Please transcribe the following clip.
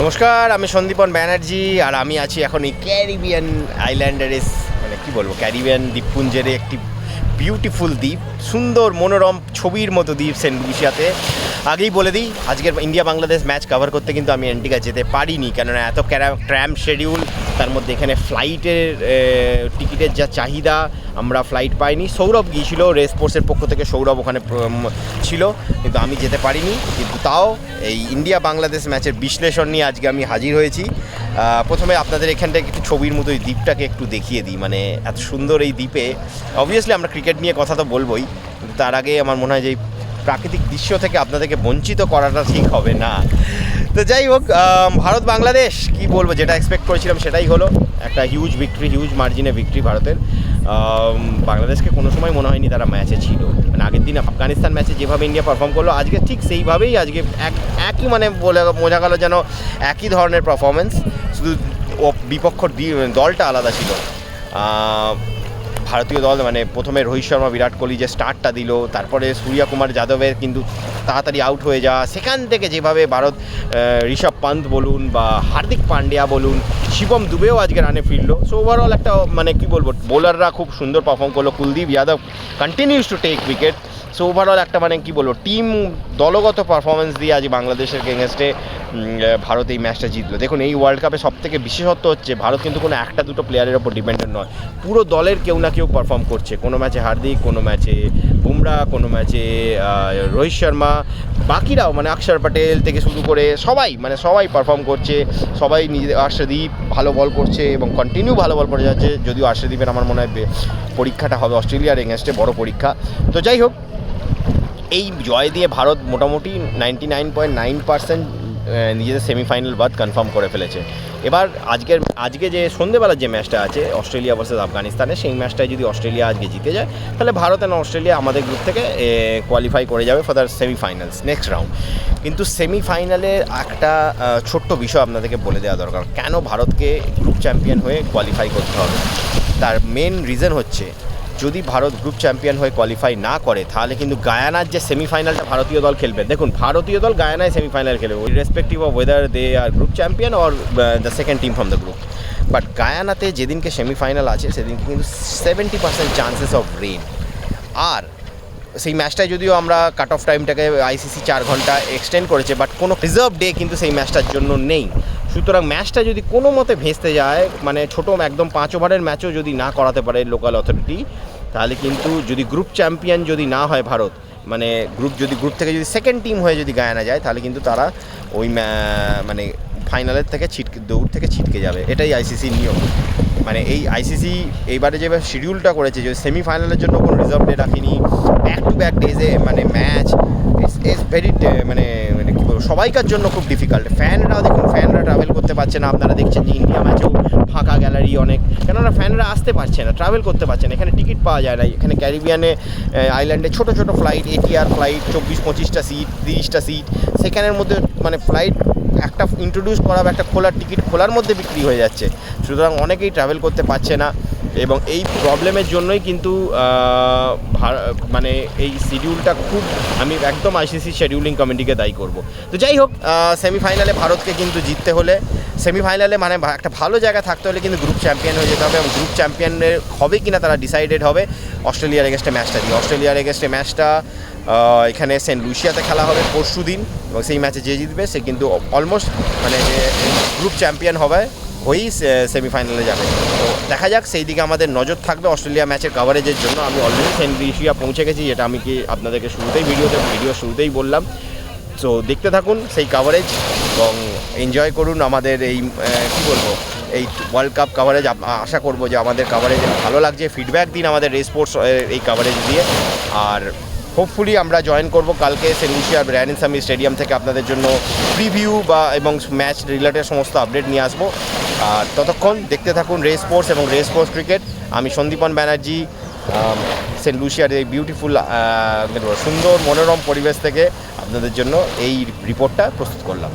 নমস্কার, আমি সন্দীপন ব্যানার্জি আর আমি আছি এখন এই ক্যারিবিয়ান আইল্যান্ডারের মানে কি বলব, ক্যারিবিয়ান দ্বীপপুঞ্জের একটি বিউটিফুল দ্বীপ, সুন্দর মনোরম ছবির মতো দ্বীপ সেন্ট লুসিয়াতে। আগেই বলে দিই, আজকের ইন্ডিয়া বাংলাদেশ ম্যাচ কভার করতে কিন্তু আমি এন্টিকা যেতে পারিনি। কেননা এত ক্যারা ট্র্যাম শিডিউল তার মধ্যে এখানে ফ্লাইটের টিকিটের যা চাহিদা, আমরা ফ্লাইট পাইনি। সৌরভ গিয়েছিল রেস ফোর্সের পক্ষ থেকে সৌরভ ওখানে ছিল, কিন্তু আমি যেতে পারিনি। কিন্তু তাও এই ইন্ডিয়া বাংলাদেশ ম্যাচের বিশ্লেষণ নিয়ে আজকে আমি হাজির হয়েছি। প্রথমে আপনাদের এখানটা একটু ছবির মতো এই দ্বীপটাকে একটু দেখিয়ে দিই। মানে এত সুন্দর এই দ্বীপে অবভিয়াসলি আমরা ক্রিকেট নিয়ে কথা তো বলবোই তার আগে আমার মনে হয় যে প্রাকৃতিক দৃশ্য থেকে আপনাদেরকে বঞ্চিত করাটা ঠিক হবে না। তো যাই হোক ভারত বাংলাদেশ, কি বলব, যেটা এক্সপেক্ট করেছিলাম সেটাই হলো একটা হিউজ ভিক্টরি হিউজ মার্জিনে ভিক্টরি ভারতের। বাংলাদেশকে কোনো সময় মনে হয়নি তারা ম্যাচে ছিল। মানে আগের দিন আফগানিস্তান ম্যাচে যেভাবে ইন্ডিয়া পারফর্ম করল, আজকে ঠিক সেইভাবেই আজকে এক, একই মানে বলে, বোঝা গেল যেন একই ধরনের পারফরমেন্স শুধু বিপক্ষ দলটা আলাদা ছিল। ভারতীয় দল মানে প্রথমে রোহিত শর্মা, বিরাট কোহলি যে স্টার্টটা দিল, তারপরে সূর্যা কুমার যাদবের কিন্তু তাড়াতাড়ি আউট হয়ে যাওয়া, সেখান থেকে যেভাবে ভারত ঋষভ পান্ত বলুন বা হার্দিক পান্ডিয়া বলুন, শিবম দুবেও আজকে রানে ফিরল। সো ওভারঅল একটা মানে কী বলব বোলাররা খুব সুন্দর পারফর্ম করল। Kuldeep Yadav continuous to take wicket so overall একটা মানে কি বলব টিম দলগত পারফরমেন্স দিয়ে আজ বাংলাদেশের এগেনস্টে ভারত এই ম্যাচটা জিতলো। দেখুন, এই ওয়ার্ল্ড কাপে সব থেকে বিশেষত্ব হচ্ছে ভারত কিন্তু কোনো একটা দুটো প্লেয়ারের ওপর ডিপেন্ডেন্ট নয়। পুরো দলের কেউ না কেউ পারফর্ম করছে। কোনো ম্যাচে হার্দিক, কোনো ম্যাচে বুমরা, কোনো ম্যাচে রোহিত শর্মা, বাকিরাও মানে অক্ষর প্যাটেল থেকে শুরু করে সবাই মানে সবাই পারফর্ম করছে। সবাই নিজে, আর্শদীপ ভালো বল করছে এবং কন্টিনিউ ভালো বল করে যাচ্ছে। যদিও আর্শদীপের আমার মনে হয় পরীক্ষাটা হবে অস্ট্রেলিয়ার এগেনস্টে বড় পরীক্ষা। তো যাই হোক এই জয় দিয়ে ভারত মোটামুটি ninety nine point nine percent নিজেদের সেমিফাইনাল বাদ কনফার্ম করে ফেলেছে। এবার আজকের, আজকে যে সন্ধেবেলার যে ম্যাচটা আছে, অস্ট্রেলিয়া ভার্সেস আফগানিস্তানে, সেই ম্যাচটায় যদি অস্ট্রেলিয়া আজকে জিতে যায়, তাহলে ভারত অ্যান্ড অস্ট্রেলিয়া আমাদের গ্রুপ থেকে কোয়ালিফাই করে যাবে for the semifinals next round কিন্তু সেমিফাইনালে একটা ছোট্ট বিষয় আপনাদেরকে বলে দেওয়া দরকার, কেন ভারতকে গ্রুপ চ্যাম্পিয়ন হয়ে কোয়ালিফাই করতে হবে? তার মেন রিজন হচ্ছে যদি ভারত গ্রুপ চ্যাম্পিয়ন হয়ে কোয়ালিফাই না করে, তাহলে কিন্তু গায়ানার যে সেমিফাইনালটা ভারতীয় দল খেলবে। দেখুন, ভারতীয় দল গায়ানায় সেমিফাইনাল খেলবে respective of weather they are group champion or the second team from the group but গায়ানাতে যেদিনকে সেমিফাইনাল আছে, সেদিনকে কিন্তু seventy percent chances of rain আর সেই ম্যাচটায় যদিও আমরা কাট অফ টাইমটাকে আইসিসি চার ঘণ্টা এক্সটেন্ড করেছে বাট কোনো রিজার্ভ ডে কিন্তু সেই ম্যাচটার জন্য নেই। সুতরাং ম্যাচটা যদি কোনো মতে ভেস্তে যায় মানে ছোটো একদম পাঁচ ওভারের ম্যাচও যদি না করাতে পারে লোকাল অথরিটি তাহলে কিন্তু যদি গ্রুপ চ্যাম্পিয়ন যদি না হয় ভারত মানে গ্রুপ যদি গ্রুপ থেকে যদি সেকেন্ড টিম হয়ে যদি গায়ানা যায়, তাহলে কিন্তু তারা ওই মানে ফাইনালের থেকে ছিটকে, দৌড় থেকে ছিটকে যাবে। এটাই আইসিসির নিয়ম। মানে এই আইসিসি এইবারে যেভাবে শিডিউলটা করেছে, যে সেমিফাইনালের জন্য কোনো রিজার্ভ ডে রাখিনি ব্যাক টু ব্যাক ডেজে মানে ম্যাচ ইটস ভেরি মানে মানে কী বলব, সবাইকার জন্য খুব ডিফিকাল্ট ফ্যানরা দেখুন ফ্যানরা ট্রাভেল করতে পারছে না। আপনারা দেখছেন যে ইন্ডিয়া ম্যাচেও ফাঁকা গ্যালারি অনেক। কেননা ফ্যানরা আসতে পারছে না ট্রাভেল করতে পারছে না। এখানে টিকিট পাওয়া যায় না। এখানে ক্যারিবিয়ানে আইল্যান্ডে ছোটো ছোটো ফ্লাইট এটিআর ফ্লাইট চব্বিশ পঁচিশটা সিট তিরিশটা সিট সেখানের মধ্যে মানে ফ্লাইট একটা ইন্ট্রোডিউস করা বা একটা খোলার টিকিট খোলার মধ্যে বিক্রি হয়ে যাচ্ছে। সুতরাং অনেকেই ট্রাভেল করতে পারছে না এবং এই প্রবলেমের জন্যই কিন্তু মানে এই শিডিউলটা খুব, আমি একদম আইসিসি শিডিউলিং কমিটিকে দায়ী করব। তো যাই হোক সেমিফাইনালে ভারতকে কিন্তু জিততে হলে সেমিফাইনালে মানে একটা ভালো জায়গা থাকতে হলে কিন্তু গ্রুপ চ্যাম্পিয়ন হয়ে যেতে হবে এবং গ্রুপ চ্যাম্পিয়নের হবে কিনা তারা ডিসাইডেড হবে। অস্ট্রেলিয়ার এগেস্টে ম্যাচটা দিয়ে। অস্ট্রেলিয়ার এগেস্টে ম্যাচটা এখানে সেন্ট লুসিয়াতে খেলা হবে পরশু দিন এবং সেই ম্যাচে যে জিতবে সে কিন্তু অলমোস্ট মানে যে গ্রুপ চ্যাম্পিয়ন হবে, হয়েই সেমিফাইনালে যাবে। তো দেখা যাক, সেই দিকে আমাদের নজর থাকবে অস্ট্রেলিয়া ম্যাচের কভারেজের জন্য। আমি অলরেডি সেন্ট লুসিয়া পৌঁছে গেছি, যেটা আমি কি আপনাদেরকে শুরুতেই ভিডিওতে ভিডিও শুরুতেই বললাম। সো দেখতে থাকুন সেই কাভারেজ এবং এনজয় করুন আমাদের এই কী বলব, এই ওয়ার্ল্ড কাপ কভারেজ আশা করব যে আমাদের কাভারেজ ভালো লাগছে। ফিডব্যাক দিন আমাদের রেস স্পোর্টস এই কাভারেজ দিয়ে। আর হোপফুলি আমরা জয়েন করব কালকে সেন্ডিশিয়ার ব্র্যান্ড সামি স্টেডিয়াম থেকে আপনাদের জন্য প্রিভিউ বা এবং ম্যাচ রিলেটেড সমস্ত আপডেট নিয়ে আসব। আর ততক্ষণ দেখতে থাকুন রেস স্পোর্টস এবং রেস স্পোর্টস ক্রিকেট আমি সন্দীপন ব্যানার্জি সেন্ট লুসিয়ার এই বিউটিফুল সুন্দর মনোরম পরিবেশ থেকে আপনাদের জন্য এই রিপোর্টটা প্রস্তুত করলাম।